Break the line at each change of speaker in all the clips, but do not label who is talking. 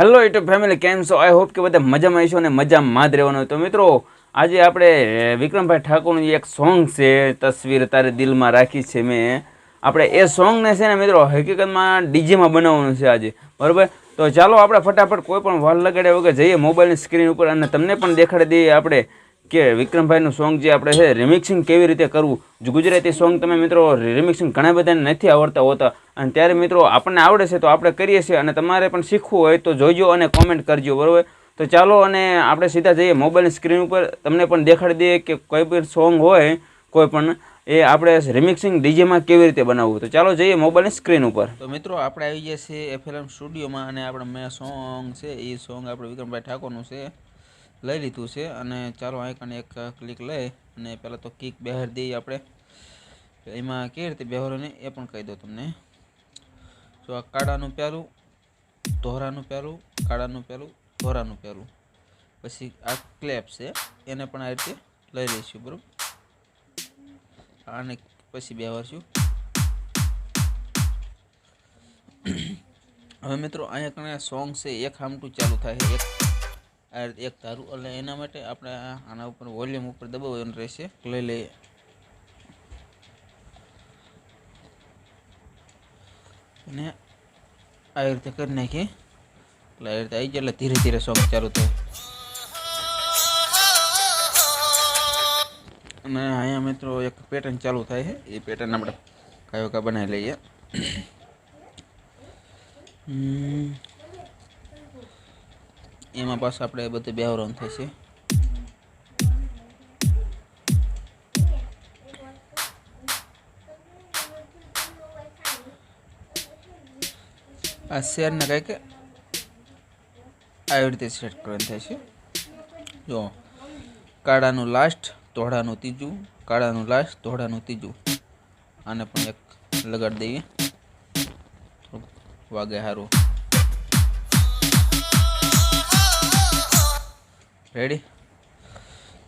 Hello YouTube family કેમ છો? I hope કે બધા મજામાં હશો અને મજામાં જ રહેવાનું તો મિત્રો, આજે આપણે વિક્રમભાઈ ઠાકોરનું એક સોંગ છે, તસવીર તારે દિલમાં રાખી છે મેં. આપણે એ સોંગને છે ને મિત્રો, હકીકતમાં ડીજેમાં બનાવવાનું છે આજે. બરાબર? તો ચાલો આપણે ફટાફટ કોઈ પણ વાલ લગાડ્યા વગર જઈએ મોબાઈલની સ્ક્રીન ઉપર અને તમને પણ દેખાડી દઈએ આપણે કે વિક્રમભાઈનું સોંગ જે આપણે છે રિમિક્સિંગ કેવી રીતે કરવું? ગુજરાતી સોંગ તમે મિત્રો રિમિક્સિંગ ઘણા બધાને નથી આવડતા હોતા. અને ત્યારે મિત્રો આપણને આવડે છે તો આપણે કરીએ છીએ અને તમારે પણ શીખવું હોય તો જોઈજો અને કોમેન્ટ કરજો, બરાબર? તો ચાલો અને આપણે સીધા જઈએ મોબાઈલની સ્ક્રીન ઉપર. તમને પણ દેખાડી દઈએ કે કોઈ પણ સોંગ હોય, કોઈ પણ, એ આપણે રિમિક્સિંગ ડીજેમાં કેવી રીતે બનાવવું? તો ચાલો જઈએ મોબાઈલની સ્ક્રીન ઉપર.
તો મિત્રો આપણે આવી ગયા છીએ એફએલએમ સ્ટુડિયોમાં અને આપણે મેં સોંગ છે, એ સોંગ આપણે વિક્રમભાઈ ઠાકોરનું છે. લઈ લીધું છે અને ચાલો આઈકન એક ક્લિક લઈ અને પહેલાં તો કિક બહાર દઈએ આપણે. એમાં કેવી રીતે બહેરોને એ પણ કહી દો તમને. જો આ કાળાનું પહેલું ધોરાનું પહેલું કાળાનું પહેલું ધોરાનું પહેલું પછી આ ક્લેપ છે, એને પણ આ રીતે લઈ લઈશું, બરાબર? આને પછી બેહરશું હવે મિત્રો અહીંયા કણે સોંગ છે, એક હામટું ચાલુ થાય એક આ રીતે એક ધારું એટલે એના માટે આપણે આ- આના ઉપર વોલ્યુમ ઉપર દબાવવાનું રહેશે. લઈ લઈએ. અને આવી રીતે કરી નાખીએ. એટલે આવી રીતે આવી જાય એટલે ધીરે ધીરે સોંગ ચાલુ થાય. અને અહીંયા મિત્રો એક પેટર્ન ચાલુ થાય છે. એ પેટર્ન આપણે કાયો કા બનાવી લઈએ. હમ. એમાં પાછું આપણે બધું બેહરવાનું થશે આ શેરને કંઈક આવી રીતે સેટ કરવાનું થશે જો, કાળાનું લાસ્ટ ધોળાનું ત્રીજું, કાળાનું લાસ્ટ ધોળાનું ત્રીજું. આને પણ એક લગાડી દઈએ. વાગે સારું. રેડી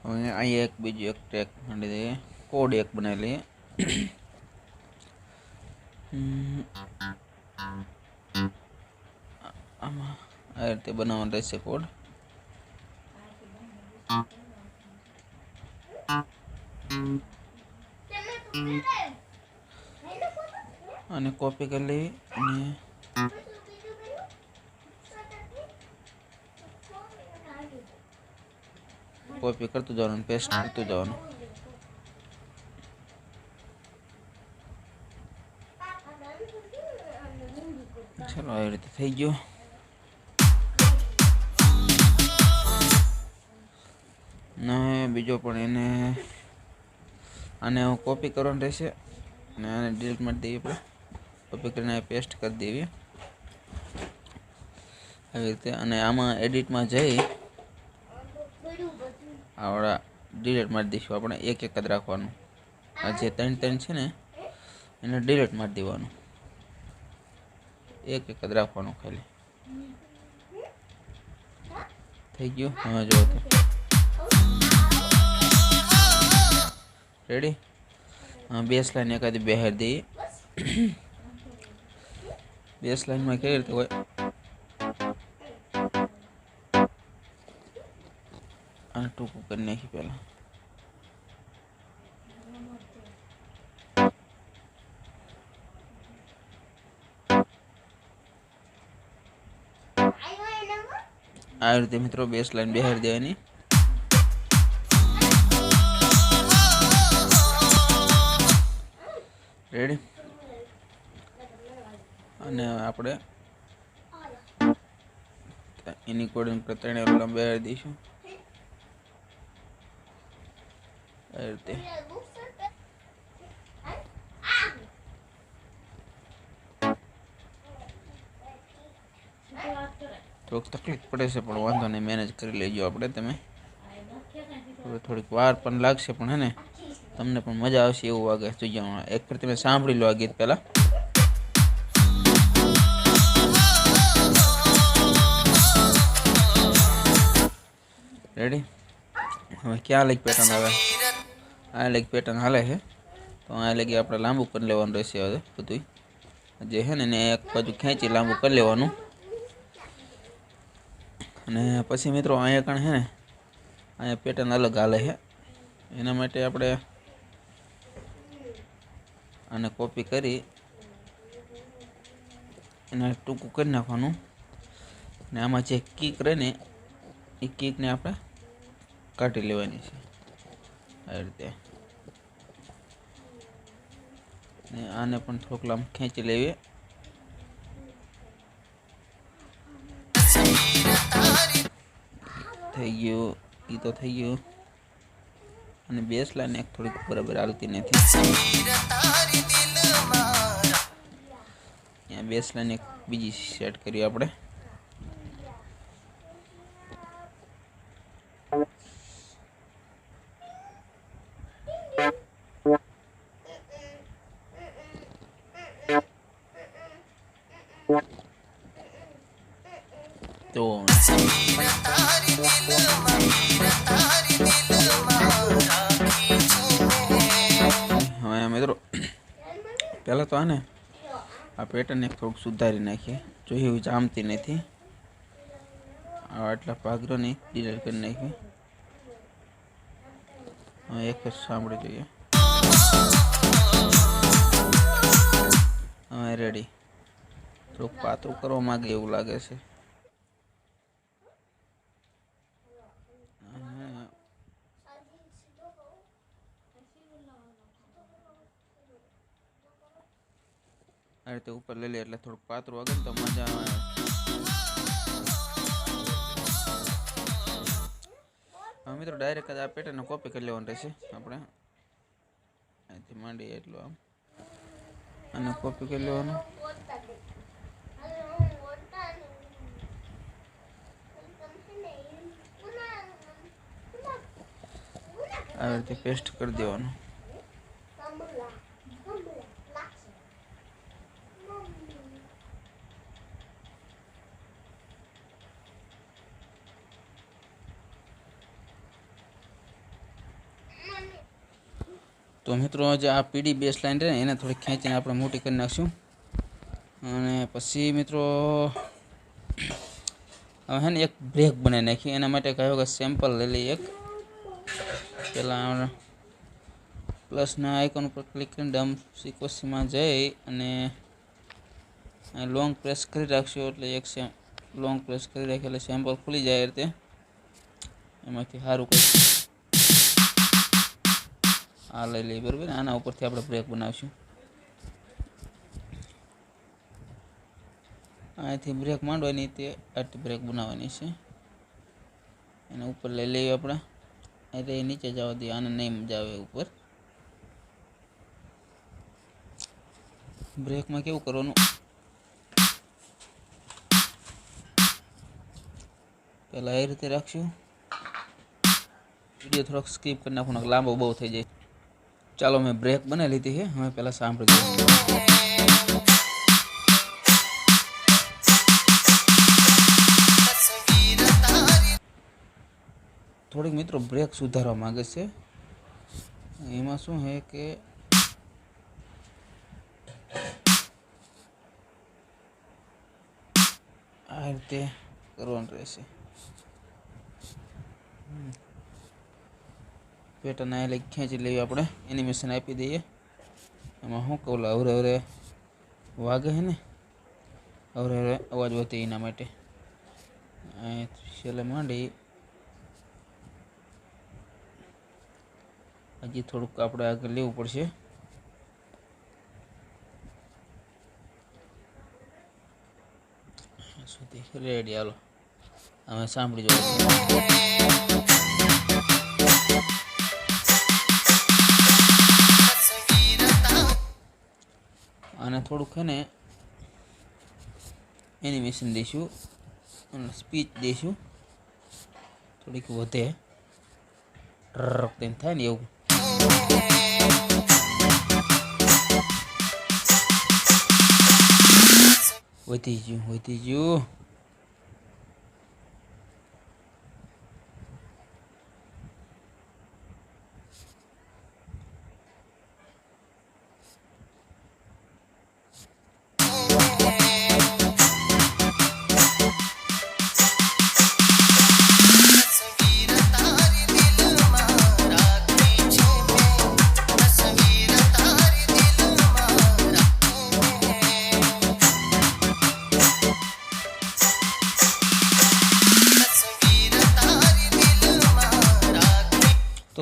હવે અહીંયા એક બીજું એક ટ્રેક માંડી દઈએ. કોડ એક બનાવી લઈએ. આમાં આ રીતે બનાવવાનો રહેશે કોડ અને કોપી કરી લેવી. અને કોપી કરતું જવાનું પેસ્ટ કરતું જવાનું. ચલો આવી રીતે થઈ ગયું. ને બીજો પણ એને આને હું કોપી કરવાનું રહેશે. અને આને ડિલીટ મારી દઈએ આપણે કોપી કરીને પેસ્ટ કરી દેવી. આવી રીતે અને આમાં એડિટમાં જઈ આવડા ડિલેટ મારી દઈશું. આપણે એક એક જ રાખવાનું. આ જે ત્રણ ત્રણ છે ને, એને ડિલેટ મારી દેવાનું. એક એક જ રાખવાનું ખાલી. થઈ ગયું? હવે જો રેડી બેસ લાઈન એકાદી બહાર દઈએ. બેસ લાઈનમાં કેવી રીતે હોય? અને ટૂંકું કરી નાખી પહેલાં. આ રીતે મિત્રો બેસ લાઈન બહાર દેવાની. રેડી અને આપણે એની કોડિંગ પ્રત્યે લંબાવી દઈશું. આ રીતે થોડુંક તકલીફ પડે છે પણ વાંધો નહીં મેનેજ કરી લેજો આપણે તમે હવે થોડીક વાર પણ લાગશે પણ હે ને તમને પણ મજા આવશે એવું વાગે જોઈવામાં એક ફેર તમે સાંભળી લો આ ગીત પહેલાં રેડી હવે ક્યાં લેગ પેટર્ન આવે આ લેગ પેટર્ન હાલે છે. તો આ લગી આપણે લાંબુ કરી લેવાનું રહેશે હવે બધું જે છે ને એને એક બાજુ ખેંચી લાંબુ કરી લેવાનું. અને પછી મિત્રો અહીંયા કણ છે ને, અહીંયા પેટર્ન અલગ હાલે છે. એના માટે આપણે આને કોપી કરી એને ટૂંકું કરી નાખવાનું. ને આમાં જે કીક રહે ને, એ કીકને આપણે કાઢી લેવાની છે. આ રીતે ને આને પણ થોડુંક ખેંચી લેવી. થઈ ગયું. એ તો થઈ ગયું. અને બેસ લાઈન એક થોડીક બરાબર હાલતી નથી. ત્યાં બેસ લાઈન એક બીજી સેટ કરી આપણે. તો હવે મિત્રો પહેલાં તો આને આ પેટર્ન એક થોડુંક સુધારી નાખીએ જોઈએ એવું જામતી નથી આ આટલા પાઘરોની ડિલીટ કરી નાખી હવે એક જ સાંભળી જોઈએ હવે રેડી થોડુંક પાતળું કરવા માંગે એવું લાગે છે. આ રીતે ઉપર લઈ લે એટલે થોડુંક પાતળું આગળ તો મજા આવે. મિત્રો ડાયરેક્ટ આ પેટર્નને કોપી કરી લેવાનું રહેશે આપણે. અહીંથી માંડીએ એટલું આમ. અને કોપી કરી લેવાનું. આવી રીતે પેસ્ટ કરી દેવાનું. તો મિત્રો, જે આ પીડી બેસ લાઈન રહે ને, એને થોડી ખેંચીને આપણે મોટી કરી નાખશું. અને પછી મિત્રો, હવે હે ને એક બ્રેક બનાવી નાખી એના માટે કહ્યું કે સેમ્પલ લઈ લઈએ એક. પહેલાં પ્લસના આઇકોન ઉપર ક્લિક કરીને ડમ સિક્વન્સીમાં જઈ અને લોંગ પ્રેસ કરી રાખશું એટલે એક સેમ લોંગ પ્રેસ કરી રાખીએ એટલે સેમ્પલ ખુલી જાય રીતે. એમાંથી સારું કરી આ લઈ લઈએ બરાબર? આના ઉપરથી આપણે બ્રેક બનાવીશું. અહીંથી બ્રેક માંડવાની તે આટલી બ્રેક બનાવવાની છે. એના ઉપર લઈ લઈએ આપણે. એટલે એ નીચે જવા દઈએ આને નહીં મજા આવે ઉપર બ્રેકમાં કેવું કરવાનું પહેલાં એ રીતે રાખશું વીડિયો થોડોક સ્કીપ કરી નાખવાનો લાંબો બહુ થઈ જાય ચાલો મેં બ્રેક બનાવી લીધી છે હવે પહેલાં સાંભળી દઈએ થોડીક મિત્રો બ્રેક સુધારવા માંગે છે. એમાં શું છે કે આ રીતે કરવાનું રહેશે. પેટર્ન આ લઈ ખેંચી લેવી આપણે. એનિમેશન આપી દઈએ. એમાં શું કહું હવરે હવરે વાગે છે ને? હવરે હવરે અવાજ વધે એના માટે. અહીં છેલ્લે માંડી. હજી થોડુંક આપણે આગળ લેવું પડશે. સુધી. રેડી હાલો. અમે સાંભળી જોયું અને થોડુંક છે એનિમેશન દઈશું અને સ્પીચ દઈશું. થોડીક વધે. ટ્રક તેમ થાય ને એવું. વધી ગયું વધી ગયું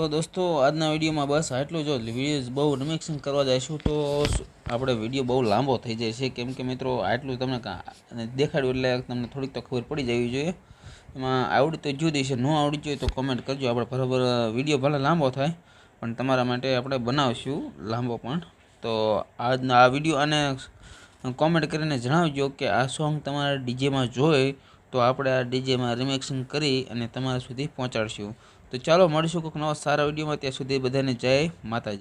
તો દોસ્તો, આજના વિડીયોમાં બસ આટલું જો. વીડિયો બહુ રિમેક્સિંગ કરવા જઈશું તો આપણે વીડિયો બહુ લાંબો થઈ જાય છે. કેમ કે મિત્રો, આટલું તમને દેખાડ્યું એટલે તમને થોડીક તો ખબર પડી જવી જોઈએ. એમાં આવડી તો જુદી છે, ન આવડી જોઈએ તો કોમેન્ટ કરજો. આપણે બરાબર, વીડિયો ભલે લાંબો થાય, પણ તમારા માટે આપણે બનાવશું લાંબો પણ. તો આજના આ વીડિયો અને કોમેન્ટ કરીને જણાવજો કે આ સોંગ તમારા ડીજેમાં જોઈ તો આપણે આ ડીજેમાં રિમેક્સિંગ કરી અને તમારા સુધી પહોંચાડશું. તો ચાલો મળીશું કોઈક નવા સારા વિડીયોમાં. ત્યાં સુધી બધાને જય માતાજી.